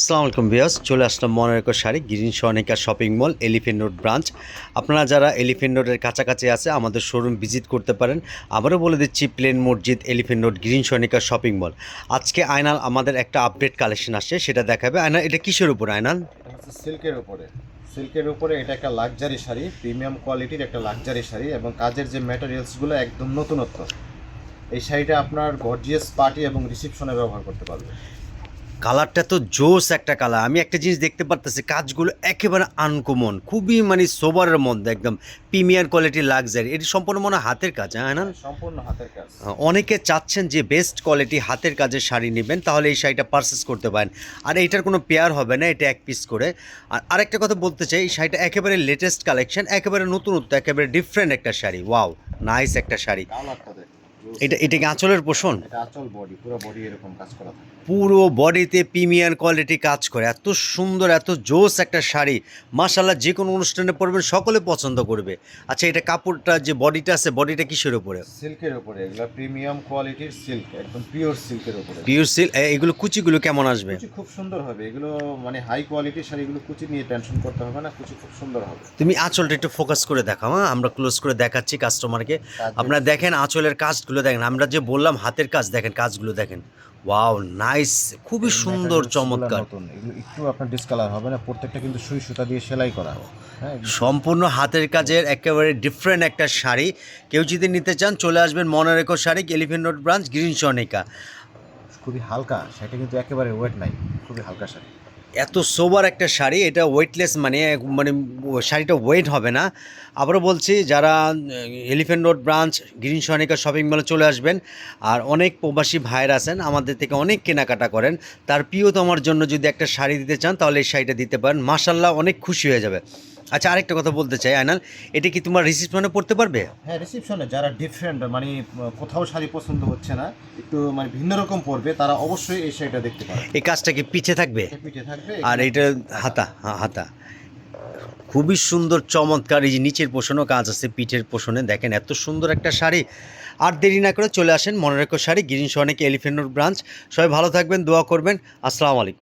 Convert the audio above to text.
আসসালামু আলাইকুম বিয়াস চলে আসলাম মনোরেকর sari, Green Sonika Shopping Mall Elephant Road branch আপনারা যারা এলিফেন্ট রোডের কাছাকাছি আছে, আমাদের শোরুম ভিজিট করতে পারেন। আবারও বলে দিচ্ছি প্লেন মসজিদ Elephant Road Green Sonika Shopping Mall. আজকে আয়নাল আমাদের একটা আপডেট কালেকশন আসছে, সেটা দেখাবে। আয়নাল, এটা কিসের উপর আয়নাল? সিল্কের উপরে। সিল্কের উপরে এটা একটা লাক্সারি শাড়ি প্রিমিয়াম কোয়ালিটির একটা লাক্সারি শাড়ি এবং কাজের যে ম্যাটেরিয়ালসগুলো একদম নতুনত্ব। এই শাড়িটা আপনার গর্জিয়াস পার্টি এবং রিসেপশনে ব্যবহার করতে পারবে। কালারটা তো জোস একটা কালার। আমি একটা জিনিস দেখতে পারতেছি কাজগুলো একেবারে আনকমন খুবই মানে সোবারের মধ্যে একদম প্রিমিয়ার কোয়ালিটির লাক্সারি এটি সম্পূর্ণ মনে হয় হাতের কাজ হ্যাঁ আয়নাল? সম্পূর্ণ হাতের কাজ। অনেকে চাচ্ছেন যে বেস্ট কোয়ালিটি হাতের কাজের শাড়ি নেবেন তাহলে এই শাড়িটা পারচেস করতে পারেন। আর এইটার কোনো পেয়ার হবে না এটা এক পিস করে। আর আরেকটা কথা বলতে চাই এই শাড়িটা একেবারে লেটেস্ট কালেকশন একেবারে নতুনত্ব একেবারে ডিফারেন্ট একটা শাড়ি। ওয়াও নাইস একটা শাড়ি। এটা এটা কি আঁচলের পোষণ? বডি পুরো বডি এরকম কাজ করা থাকে। পুরো বডিতে প্রিমিয়ার কোয়ালিটি কাজ করে। এত সুন্দর এত জোস একটা শাড়ি। মাশাল্লাহ যে কোনো অনুষ্ঠানে পরবেন সকলে পছন্দ করবে। আচ্ছা এটা কাপড়টা যে বডিটা আছে বডিটা কিসের উপরে? সিল্কের উপরে। এগুলো প্রিমিয়াম কোয়ালিটির সিল্ক একদম পিওর সিল্কের উপরে। পিওর সিল এগুলো কুচিগুলো কেমন আসবে? কুচি খুব সুন্দর হবে। এগুলো মানে হাই কোয়ালিটির শাড়িগুলো কুচি নিয়ে টেনশন করতে হবে না কুচি খুব সুন্দর হবে। তুমি আঁচলটা একটু ফোকাস করে দেখাও হ্যাঁ? আমরা ক্লোজ করে দেখাচ্ছি কাস্টমারকে আপনারা দেখেন আঁচলের কাজগুলো দেখেন আমরা যে বললাম হাতের কাজ দেখেন কাজগুলো দেখেন। ওয়াও নাইস খুবই সুন্দর চমৎকার। একটু আপনার ডিসকালার হবে না প্রত্যেকটা কিন্তু সুই সুতা দিয়ে সেলাই করা হ্যাঁ সম্পূর্ণ হাতের কাজের একেবারে ডিফারেন্ট একটা শাড়ি। কেউ যদি নিতে চান চলে আসবেন মনে রেখো sari Elephant Road branch Green Sonika খুবই হালকা সেটা কিন্তু একেবারে ওয়েট নাই খুবই হালকা শাড়ি। এত সোবার একটা শাড়ি, এটা ওয়েটলেস মানে মানে শাড়িটা ওয়েট হবে না। আবারও বলছি, যারা Elephant Road branch Green Sonika Shopping মলে চলে আসবেন, আর অনেক প্রবাসী ভাইয়ের আছেন, আমাদের থেকে অনেক কেনাকাটা করেন, তার প্রিয়তমার জন্য যদি একটা শাড়ি দিতে চান, তাহলে এই শাড়িটা দিতে পারেন। মাসাল্লাহ অনেক খুশি হয়ে যাবে। আচ্ছা আরেকটা কথা বলতে চাই আয়নাল। এটা কি তোমার রিসিপশনে পড়তে পারবে? হ্যাঁ রিসেপশনে যারা ডিফারেন্ট মানে কোথাও শাড়ি পছন্দ হচ্ছে না একটু মানে ভিন্ন রকম পরবে তারা অবশ্যই এই শাড়িটা দেখতে পারে এই কাজটা কি পিছে থাকবে? এটা পিঠে থাকবে। আর এইটা হাতা হাতা। খুবই সুন্দর চমৎকার এই যে নিচের পোষণও কাজ আছে পিঠের পোষণে। দেখেন এত সুন্দর একটা শাড়ি। আর দেরি না করে চলে আসেন মনে রেখো sari Green Sonika Elephant branch. সবাই ভালো থাকবেন দোয়া করবেন। আসসালামু আলাইকুম।